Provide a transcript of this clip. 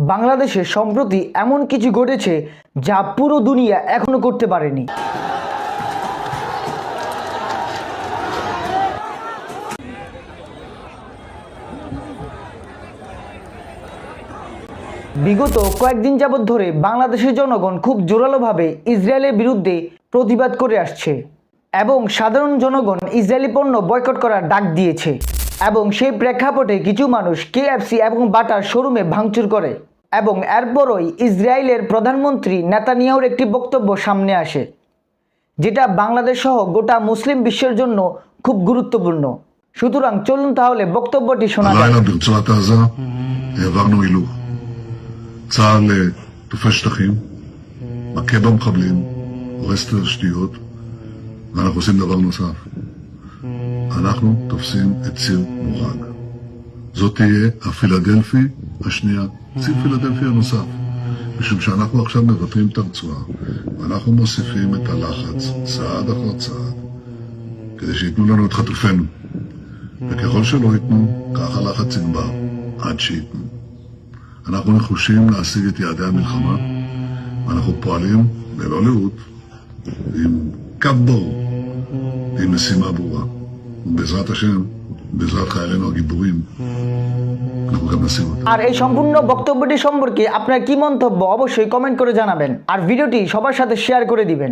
বাংলাদেশে সম্প্রতি এমন কিছু ঘটেছে যা পুরো দুনিয়া এখনও করতে পারেনি। বিগত কয়েকদিন যাবৎ ধরে বাংলাদেশের জনগণ খুব জোরালোভাবে ইসরায়েলের বিরুদ্ধে প্রতিবাদ করে আসছে এবং সাধারণ জনগণ ইসরায়েলি পণ্য বয়কট করার ডাক দিয়েছে এবং সেই প্রেক্ষাপটে কিছু মানুষ কেএফসি এবং বাটার শোরুমে ভাঙচুর করে। এবং এরপরই ইসরায়েলের প্রধানমন্ত্রী নেতানিয়াহুর একটি বক্তব্য সামনে আসে যেটা বাংলাদেশ সহ গোটা মুসলিম বিশ্বের জন্য খুব গুরুত্বপূর্ণ সুতরাং চলুন তাহলে বক্তব্যটি শোনা যায় הלילה ברצועת עזה העברנו הילוך. צה"ל אה, תופס שטחים, מכה במחבלים, הורס את התשתיות, ואנחנו עושים דבר נוסף. אנחנו תופסים את ציר מורג. זאת תהיה הפילדלפי השנייה, ציר פילדלפי הנוסף. משום שאנחנו עכשיו מבטרים את הרצועה, ואנחנו מוסיפים את הלחץ צעד אחר צעד, כדי שייתנו לנו את חטופינו. וככל שלא ייתנו, כך הלחץ יגבר, עד שייתנו. אנחנו נחושים להשיג את יעדי המלחמה, ואנחנו פועלים ללא לאות, עם קו ברור, עם משימה ברורה. ובעזרת השם, בעזרת חיילינו הגיבורים, אנחנו גם נשיג אותה. আর এই সম্পূর্ণ বক্তব্যটি সম্পর্কে আপনার কি মন্তব্য অবশ্যই কমেন্ট করে জানাবেন আর ভিডিওটি সবার সাথে শেয়ার করে দিবেন